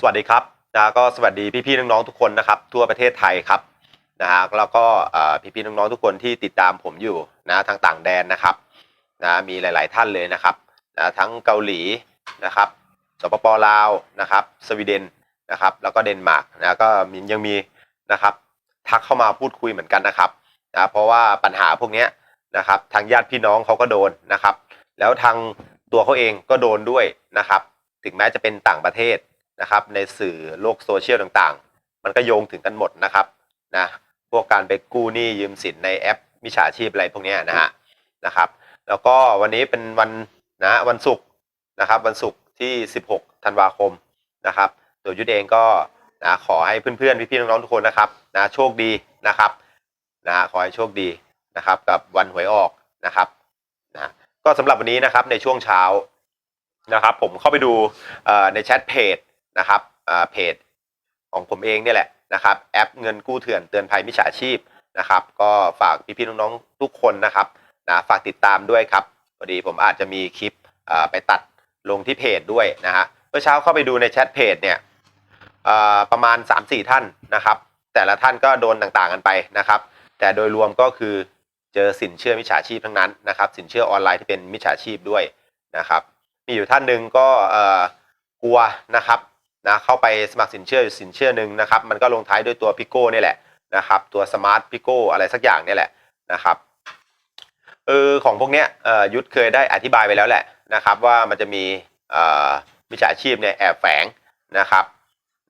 สวัสดีครับนะก็สวัสดีพี่ๆน้องๆทุกคนนะครับ ทั่วประเทศไทยครับนะฮะแล้วก็เอ่พี่ๆน้องๆทุกคนที่ติดตามผมอยู่นะทางต่างแดนนะครับนะมีหลาย ๆ ท่านเลยนะครับนะทั้งเกาหลีนะครับสปปลาวนะครับสวีเดนนะครับ แล้วก็เดนมาร์กนะก็มียังมีนะครับ ทักเข้ามาพูดคุยเหมือนกันนะครับนะเพราะว่าปัญหาพวกนี้นะครับ ทางญาติพี่น้องเขาก็โดนนะครับ แล้วทางตัวเขาเองก็โดนด้วยนะครับ ถึงแม้จะเป็นต่างประเทศ นะครับในสื่อโลกโซเชียลต่างๆ มันก็โยงถึงกันหมดนะครับนะพวกการไปกู้หนี้ยืมสินในแอปมิจฉาชีพอะไรพวกนี้นะฮะนะครับแล้วก็วันนี้เป็นวันนะวันศุกร์นะครับวันศุกร์ที่ 16 ธันวาคมนะครับตัวยุทธเองก็นะขอให้เพื่อนๆพี่ๆน้องๆทุกคนนะครับนะโชคดีนะครับนะขอให้โชคดีนะครับกับวันหวยออกนะครับนะก็สำหรับวันนี้นะครับในช่วงเช้านะครับผมเข้าไปดูเอ่อในแชทเพจ นะครับอ่าเพจของผมเองเนี่ยแหละนะครับแอปเงินกู้เถื่อนเตือนภัยมิจฉาชีพนะครับ ก็ฝากพี่ๆน้องๆทุกคนนะครับนะฝากติดตามด้วยครับพอดีผมอาจจะมีคลิปอ่าไปตัดลงที่เพจด้วยนะฮะเมื่อเช้าเข้าไปดูในแชทเพจเนี่ยอ่าประมาณ 3-4 ท่านนะครับ แต่ละท่านก็โดนต่างๆกันไปนะครับ แต่โดยรวมก็คือเจอสินเชื่อมิจฉาชีพทั้งนั้นนะครับ สินเชื่อออนไลน์ที่เป็นมิจฉาชีพด้วยนะครับ มีอยู่ท่านหนึ่งก็เอ่อกลัวนะครับ นะเข้าไปสมัครสินเชื่ออยู่สินเชื่อหนึ่งนะครับมันก็ลงท้ายด้วยตัวพิโก้นี่แหละนะครับตัวสมาร์ทพิโก้อะไรสักอย่างนี่แหละนะครับเออของพวกเนี้ยยุทธเคยได้อธิบายไปแล้วแหละนะครับว่ามันจะมีมิจฉาชีพเนี่ยแอบแฝงนะครับ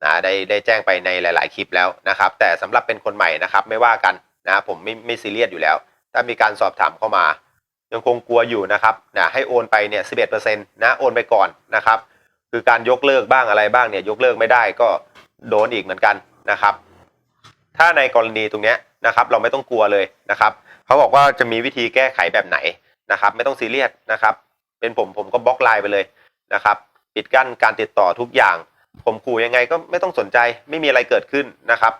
นะได้ได้แจ้งไปในหลาย ๆ คลิปแล้วนะครับ แต่สำหรับเป็นคนใหม่นะครับไม่ว่ากันนะผมไม่ไม่ซีเรียสอยู่แล้ว ถ้ามีการสอบถามเข้ามา ยังคงกลัวอยู่นะครับนะให้โอนไปเนี่ย11%นะโอนไปก่อนนะครับ คือการยกเลิกบ้างอะไรบ้างเนี่ยยกเลิกไม่ได้ก็โดนอีกเหมือนกันนะครับ ถ้าในกรณีตรงเนี้ยนะครับเราไม่ต้องกลัวเลยนะครับเขาบอกว่าจะมีวิธีแก้ไขแบบไหนนะครับ ไม่ต้องซีเรียสนะครับ เป็นผมผมก็บล็อกไลน์ไปเลยนะครับปิดกั้นการติดต่อทุกอย่าง ผมขู่ยังไงก็ไม่ต้องสนใจไม่มีอะไรเกิดขึ้นนะครับ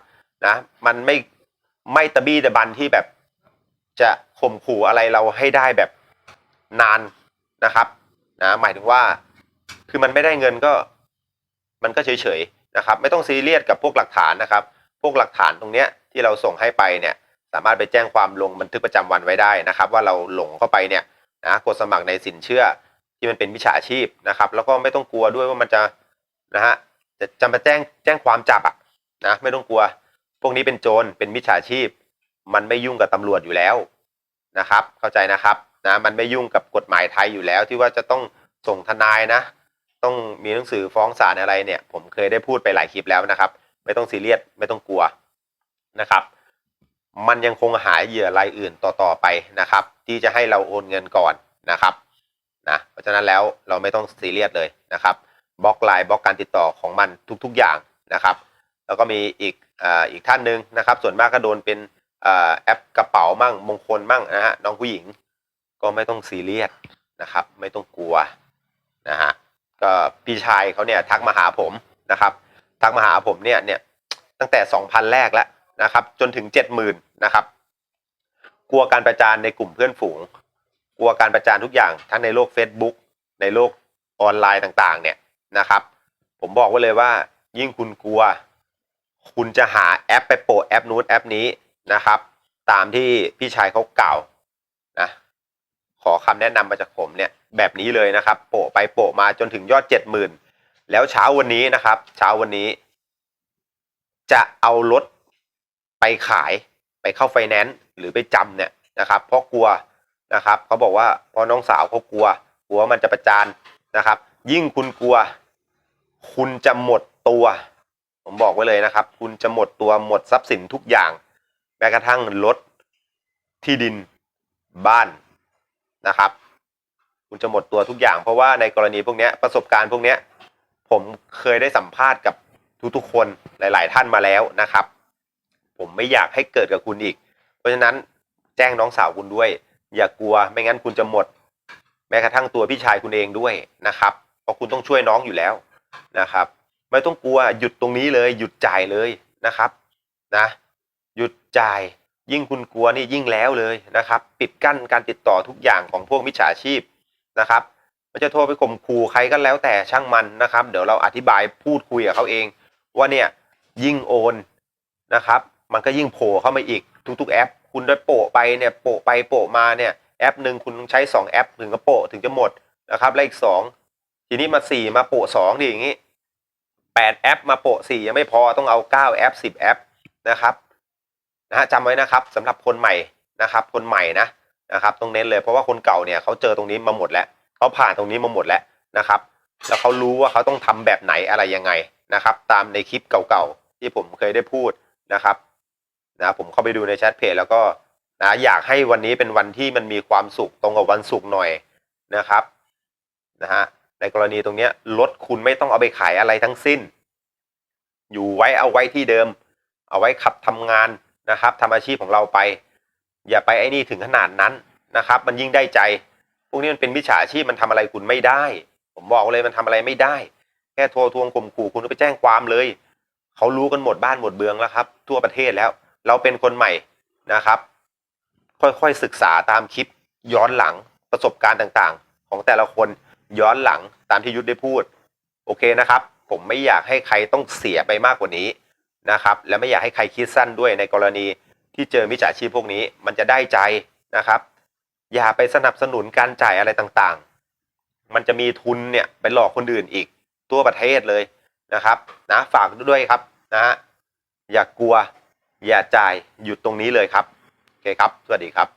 นะมันไม่ไม่ตะบี้ตะบันที่แบบจะข่มขู่อะไรเราให้ได้แบบนานนะครับนะหมายถึงว่า คือมันไม่ได้เงินก็ มันก็เฉยๆนะครับ ไม่ต้องซีเรียสกับพวกหลักฐานนะครับ พวกหลักฐานตรงเนี้ยที่เราส่งให้ไปเนี่ย สามารถไปแจ้งความลงบันทึกประจำวันไว้ได้นะครับ ว่าเราหลงเข้าไปเนี่ยนะกดสมัครในสินเชื่อที่มันเป็นมิจฉาชีพนะครับ แล้วก็ไม่ต้องกลัวด้วยว่ามันจะนะฮะจะจะมาแจ้งแจ้งความจับอะนะไม่ต้องกลัว พวกนี้เป็นโจรเป็นมิจฉาชีพ มันไม่ยุ่งกับตำรวจอยู่แล้วนะครับ เข้าใจนะครับนะมันไม่ยุ่งกับกฎหมายไทยอยู่แล้วที่ว่าจะต้องส่งทนายนะ ต้องมีหนังสือฟ้องศาลอะไรเนี่ย ผมเคยได้พูดไปหลายคลิปแล้วนะครับ ไม่ต้องซีเรียสไม่ต้องกลัวนะครับ มันยังคงหายเหยื่อรายอื่นต่อๆไปนะครับ ที่จะให้เราโอนเงินก่อนนะครับนะเพราะฉะนั้นแล้วเราไม่ต้องซีเรียสเลยนะครับบล็อกไลน์บล็อกการติดต่อของมันทุกๆอย่างนะครับ แล้วก็มีอีกอ่าอีกท่านหนึ่งนะครับ ส่วนมากก็โดนเป็นอแอปกระเป๋ามั่งมงคลมั่งนะฮะน้องผู้หญิงก็ไม่ต้องซีเรียสนะครับ ไม่ต้องกลัวนะฮะ พี่ชายเขาเนี่ยทักมาหาผมนะครับ ทักมาหาผมเนี่ยเนี่ยตั้งแต่สองพันแรกแล้วนะครับ จนถึงเจ็ดหมื่นนะครับ กลัวการประจานในกลุ่มเพื่อนฝูง กลัวการประจานทุกอย่างทั้งในโลก Facebook ในโลกออนไลน์ต่างๆ เนี่ยนะครับ ผมบอกไว้เลยว่า ยิ่งคุณกลัว คุณจะหาแอปไปโปะแอปนู้นแอปนี้นะครับ ตามที่พี่ชายเขากล่าวนะ อคำแนะนำมาจากผมเนี่ยแบบนี้เลยนะครับ โปะไปโปะมาจนถึงยอดเจ็ดหมื่นแล้วเช้าวันนี้นะครับ เช้าวันนี้ จะเอารถไปขายไปเข้าไฟแนนซ์หรือไปจำเนี่ยนะครับ เพราะกลัวนะครับเขาบอกว่าเพราะน้องสาวเขากลัวกลัวมันจะประจานนะครับ ยิ่งคุณกลัว คุณจะหมดตัว ผมบอกไว้เลยนะครับ คุณจะหมดตัวหมดทรัพย์สินทุกอย่าง แม้กระทั่งรถที่ดินบ้าน นะครับ คุณจะหมดตัวทุกอย่างเพราะว่าในกรณีพวกนี้ประสบการณ์พวกนี้ผมเคยได้สัมภาษณ์กับทุกๆคนหลาย ๆ ท่านมาแล้วนะครับ ผมไม่อยากให้เกิดกับคุณอีก เพราะฉะนั้นแจ้งน้องสาวคุณด้วย อย่ากลัวไม่งั้นคุณจะหมด แม้กระทั่งตัวพี่ชายคุณเองด้วยนะครับ เพราะคุณต้องช่วยน้องอยู่แล้วนะครับ ไม่ต้องกลัวหยุดตรงนี้เลย หยุดจ่ายเลยนะครับ นะ หยุดจ่าย ยิ่งคุณกลัวนี่ยิ่งแล้วเลยนะครับ ปิดกั้นการติดต่อทุกอย่างของพวกมิจฉาชีพนะครับมันจะโทรไปข่มขู่ใครก็แล้วแต่ช่างมันนะครับ เดี๋ยวเราอธิบายพูดคุยกับเขาเอง ว่าเนี่ยยิ่งโอนนะครับ มันก็ยิ่งโผล่เข้ามาอีกทุก ๆ แอป คุณได้โปะไปเนี่ยโปะไปโปะมาเนี่ยแอปหนึ่งคุณใช้สองแอปถึงจะโปะถึงจะหมดนะครับและอีกสองทีนี้มาสี่มาโปะสองดิอย่างงี้แปดแอปมาโปะสี่ยังไม่พอต้องเอาเก้าแอปสิบแอปนะครับ นะฮะจำไว้นะครับสำหรับคนใหม่นะครับ คนใหม่นะนะครับต้องเน้นเลยเพราะว่าคนเก่าเนี่ยเขาเจอตรงนี้มาหมดแล้วเขาผ่านตรงนี้มาหมดแล้วนะครับ แล้วเขารู้ว่าเขาต้องทำแบบไหนอะไรยังไงนะครับ ตามในคลิปเก่าๆที่ผมเคยได้พูดนะครับนะผมเข้าไปดูในแชทเพจแล้วก็นะอยากให้วันนี้เป็นวันที่มันมีความสุขตรงกับวันศุกร์หน่อยนะครับนะฮะในกรณีตรงนี้รถคุณไม่ต้องเอาไปขายอะไรทั้งสิ้น อยู่ไว้เอาไว้ที่เดิม เอาไว้ขับทำงาน นะครับทำอาชีพของเราไป อย่าไปไอ้นี่ถึงขนาดนั้นนะครับ มันยิ่งได้ใจพวกนี้มันเป็นมิจฉาชีพมันทำอะไรคุณไม่ได้ ผมบอกเลยมันทำอะไรไม่ได้ แค่โทรทวงข่มขู่คุณก็ไปแจ้งความเลย เขารู้กันหมดบ้านหมดเบืองแล้วครับ ทั่วประเทศแล้ว เราเป็นคนใหม่นะครับ ค่อยๆศึกษาตามคลิปย้อนหลังประสบการณ์ต่างๆ ของแต่ละคนย้อนหลังตามที่ยุทธได้พูด โอเคนะครับ ผมไม่อยากให้ใครต้องเสียไปมากกว่านี้ นะครับและไม่อยากให้ใครคิดสั้นด้วยในกรณีที่เจอมิจฉาชีพพวกนี้ มันจะได้ใจนะครับ อย่าไปสนับสนุนการจ่ายอะไรต่างๆ มันจะมีทุนเนี่ยไปหลอกคนอื่นอีกตัวประเทศเลยนะครับนะฝากด้วยครับนะฮะอย่ากลัว อย่าจ่ายหยุดตรงนี้เลยครับโอเคครับ สวัสดีครับ